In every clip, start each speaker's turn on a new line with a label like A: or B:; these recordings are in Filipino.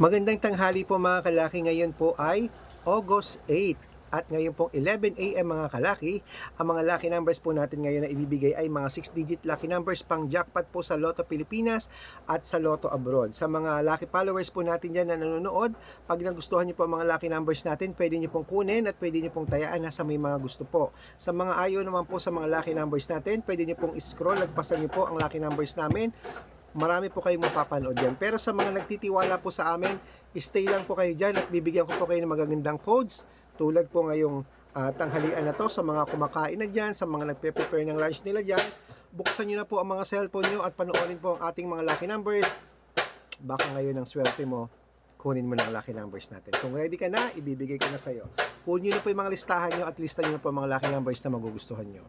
A: Magandang tanghali po mga kalaki. Ngayon po ay August 8. At ngayon pong 11 a.m. mga kalaki, ang mga lucky numbers po natin ngayon na ibibigay ay mga 6-digit lucky numbers pang jackpot po sa Lotto Pilipinas at sa Lotto Abroad. Sa mga lucky followers po natin dyan na nanonood, pag nagustuhan niyo po ang mga lucky numbers natin, pwede niyo pong kunin at pwede niyo pong tayaan na sa may mga gusto po. Sa mga ayaw naman po sa mga lucky numbers natin, pwede niyo pong scroll, lagpasan niyo po ang lucky numbers namin marami po kayong mapapanood yan. Pero sa mga nagtitiwala po sa amin, stay lang po kayo dyan at bibigyan ko po kayo ng magagandang codes tulad po ngayong ah, tanghalian na to sa mga kumakain na dyan, sa mga nagpe-prepare ng lunch nila dyan. Buksan nyo na po ang mga cellphone nyo at panoorin po ang ating mga lucky numbers. Baka ngayon ang swerte mo, kunin mo na ang lucky numbers natin. Kung ready ka na, ibibigay ko na sa'yo. Kunin nyo na po yung mga listahan nyo at lista nyo na po ang mga lucky numbers na magugustuhan nyo.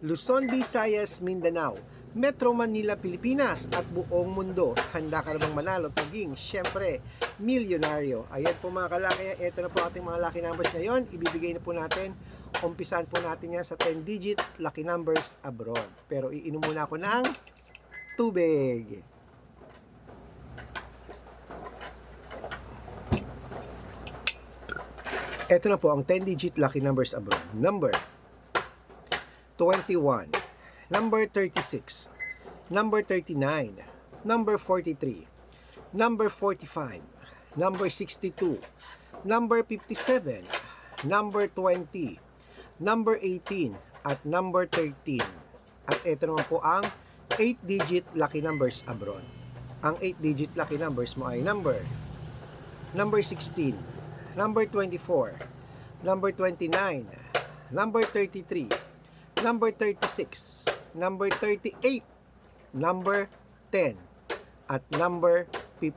A: Luzon, Visayas, Mindanao, Metro Manila, Pilipinas at buong mundo. Handa ka na bang manalo at maging, syempre, milyonaryo. Ayan po mga kalaki, ito na po ating mga lucky numbers ngayon. Ibibigay na po natin, umpisan po natin yan sa 10-digit lucky numbers abroad. Pero iinom muna ako ng tubig. Ito na po ang 10-digit lucky numbers abroad. Number 21, number 36, number 39, number 43, number 45, number 62, number 57, number 20, number 18, at number 13. At ito naman po ang 8-digit lucky numbers abroad. Ang 8-digit lucky numbers mo ay number number 16, number 24, number 29, number 33, number 36, number 38, number 10, at number 15.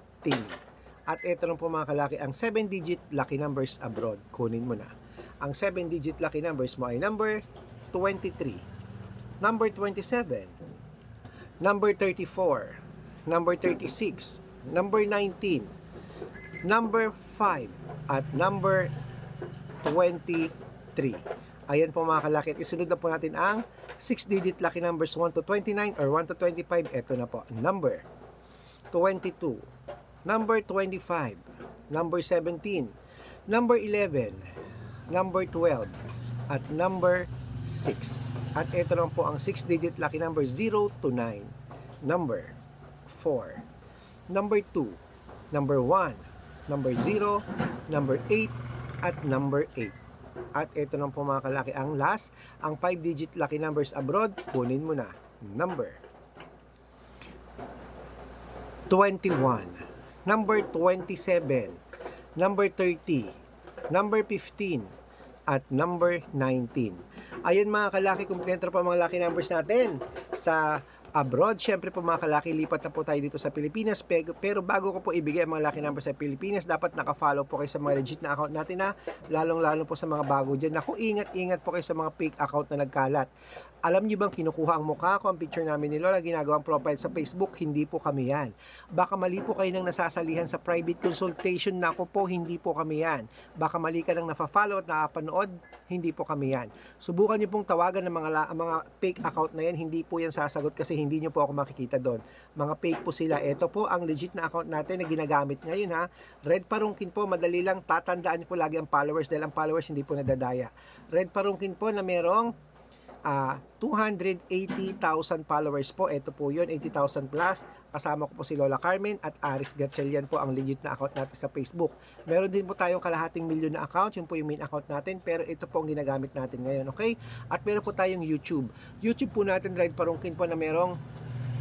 A: At ito lang po mga kalaki, ang 7-digit lucky numbers abroad. Kunin mo na. Ang 7-digit lucky numbers mo ay number 23, number 27, number 34, number 36, number 19, number 5, at number 23. Ayan po mga kalaki. At isunod na po natin ang 6-digit lucky numbers 1 to 29 or 1 to 25. Ito na po. Number 22. Number 25. Number 17. Number 11. Number 12. At number 6. At ito lang po ang 6-digit lucky number 0 to 9. Number 4. Number 2. Number 1. Number 0. Number 8. At number 8. At ito lang po mga kalaki ang last, ang 5-digit lucky numbers abroad, kunin mo na. Number 21, number 27, number 30, number 15, at number 19. Ayan mga kalaki, kumpleto pa mga lucky numbers natin sa abroad. Siyempre po mga kalaki, lipat na po tayo dito sa Pilipinas. Pero, bago ko po ibigay ang mga lucky numbers sa Pilipinas, dapat nakafollow po kayo sa mga legit na account natin na lalong-lalo po sa mga bago dyan. Naku, ingat-ingat po kayo sa mga fake account na nagkalat. Alam niyo bang kinukuha ang mukha ko, ang picture namin ni Lola, ginagawang profile sa Facebook? Hindi po kami yan. Baka mali po kayo nang nasasalihan sa private consultation. Naku po, hindi po kami yan. Baka mali ka nang nafa-follow at nakapanood, hindi po kami yan. Subukan niyo pong tawagan ng mga, la- mga fake account na yan, hindi po yan sasagot kasi hindi niyo po ako makikita doon. Mga fake po sila. Ito po ang legit na account natin na ginagamit ngayon ha. Red Parungkin po, madali lang tatandaan niyo po lagi ang followers dahil ang followers hindi po nadadaya. Red Parungkin po na merong ah 280,000 followers po. Ito po yun, 80,000 plus. Kasama ko po si Lola Carmen at Aris Gatchelian po ang legit na account natin sa Facebook. Meron din po tayong kalahating milyon na account, yun po yung main account natin, pero ito po ang ginagamit natin ngayon, okay? At meron po tayong YouTube. YouTube po natin, Ride Parungkin po na merong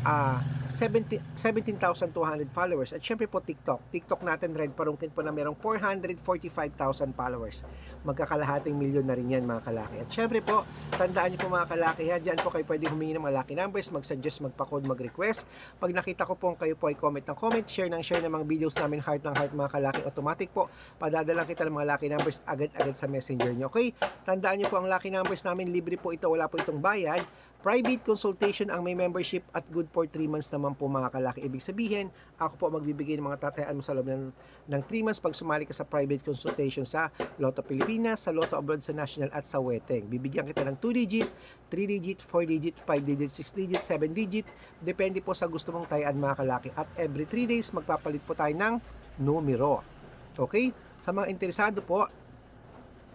A: ah 70 17,200 followers. At syempre po TikTok. TikTok natin Red Parungkin po na merong 445,000 followers. Magkakalahating milyon na rin yan mga kalaki. At syempre po, tandaan niyo po mga kalaki ha, dyan po kayo pwede humingi ng mga lucky numbers, mag-suggest, magpa-code, mag-request. Pag nakita ko po kayo po ay comment ng comment, share ng share ng mga videos namin, heart ng heart mga kalaki, automatic po, padadalang kita ng mga lucky numbers agad-agad sa messenger niyo. Okay? Tandaan niyo po ang lucky numbers namin, libre po ito, wala po itong bayad. Private consultation ang may membership at good for 3 months naman po mga kalaki. Ibig sabihin, ako po magbibigay ng mga tatayaan mo sa loob ng, ng 3 months pag sumali ka sa private consultation sa Lotto Pilipinas, sa Lotto Abroad, sa National at sa Weteng. Bibigyan kita ng 2 digit, 3 digit, 4 digit, 5 digit, 6 digit, 7 digit. Depende po sa gusto mong tayaan mga kalaki. At every 3 days, magpapalit po tayo ng numero. Okay? Sa mga interesado po,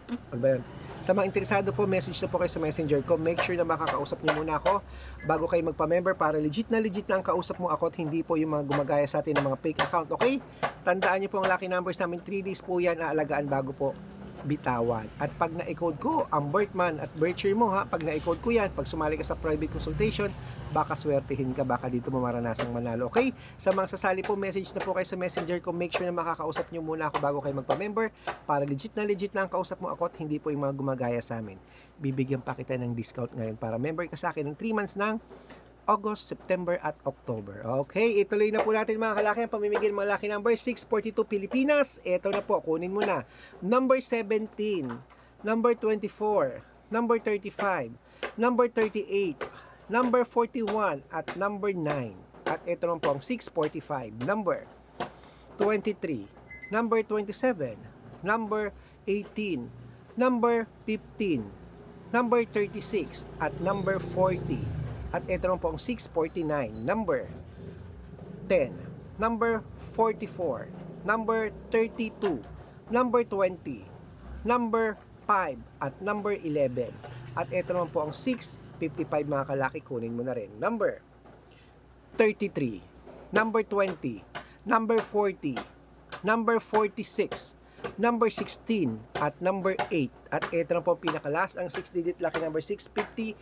A: ano ba yan? Sa mga interesado po, message na po kayo sa messenger ko. Make sure na makakausap niyo muna ako bago kayo magpa-member para legit na legit na ang kausap mo ako at hindi po yung mga gumagaya sa atin ng mga fake account. Okay? Tandaan niyo po ang lucky numbers namin. 3 days po yan aalagaan bago po bitawan. At pag na-code ko ang birth month at year mo ha, pag na-code ko yan, pag sumali ka sa private consultation, baka swertihin ka, baka dito mo maranasang manalo. Okay? Sa mga sasali po, message na po kayo sa messenger ko. Make sure na makakausap nyo muna ako bago kayo magpa-member para legit na legit na ang kausap mo ako at hindi po yung mga gumagaya sa amin. Bibigyan pa kita ng discount ngayon para member ka sa akin ng 3 months ng August, September at October. Okay, ituloy na po natin mga kalaki ang pamimigay ng mga lucky number 642 Pilipinas. Ito na po, kunin mo na. Number 17, number 24, number 35, number 38, number 41 at number 9. At ito naman po ang 645, number 23, number 27, number 18, number 15, number 36 at number 40. At ito naman po ang 649, number 10, number 44, number 32, number 20, number 5 at number 11. At ito naman po ang 655 mga kalaki, kunin mo na rin. Number 33, number 20, number 40, number 46, number 16, at number 8. At ito na po ang pinakalas, ang 6-digit lucky number 658.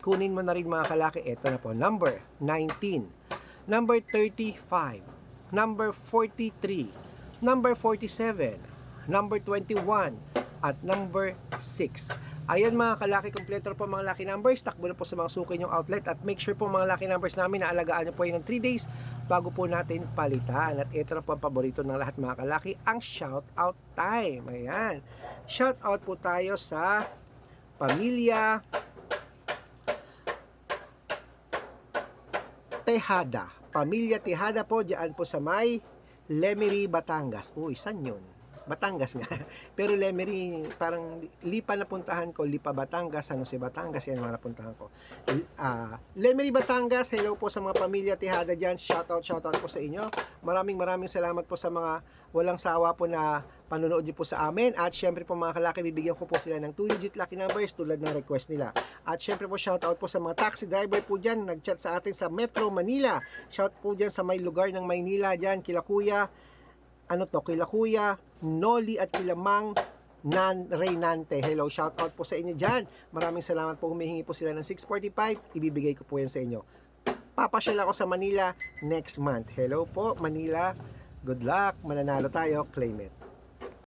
A: Kunin mo na rin mga kalaki. Ito na po, number 19, number 35, number 43, number 47, number 21, at number 6. Ayan mga kalaki, kompleto po mga lucky numbers. Takbo na po sa mga suki nyong outlet at make sure po mga lucky numbers namin na alagaan nyo po yun ng 3 days bago po natin palitan. At ito na po ang paborito ng lahat mga kalaki, ang shout out time. Ayan. Shout out po tayo sa pamilya Tejada. Pamilya Tejada po, diyan po sa may Lemery, Batangas. Uy, saan yun? Batangas nga. Pero Lemery, parang Lipa na puntahan ko, Lipa Batangas, San Jose Batangas, yan mga napuntahan ko. Uh, Lemery Batangas, hello po sa mga pamilya Tejada dyan. Shoutout, shoutout po sa inyo. Maraming maraming salamat po sa mga walang sawa po na panonood niyo po sa amin. At syempre po mga kalaki, bibigyan ko po sila ng 2-digit lucky numbers tulad ng request nila. At syempre po shoutout po sa mga taxi driver po dyan, nag-chat sa atin sa Metro Manila. Shout po dyan sa may lugar ng Maynila dyan, kila Kuya, ano to, kila Kuya, Noli at kila Mang Nan Reynante. Hello, shout out po sa inyo dyan. Maraming salamat po. Humihingi po sila ng 645. Ibibigay ko po yan sa inyo. Papasyal ako sa Manila next month. Hello po, Manila. Good luck. Mananalo tayo. Claim it.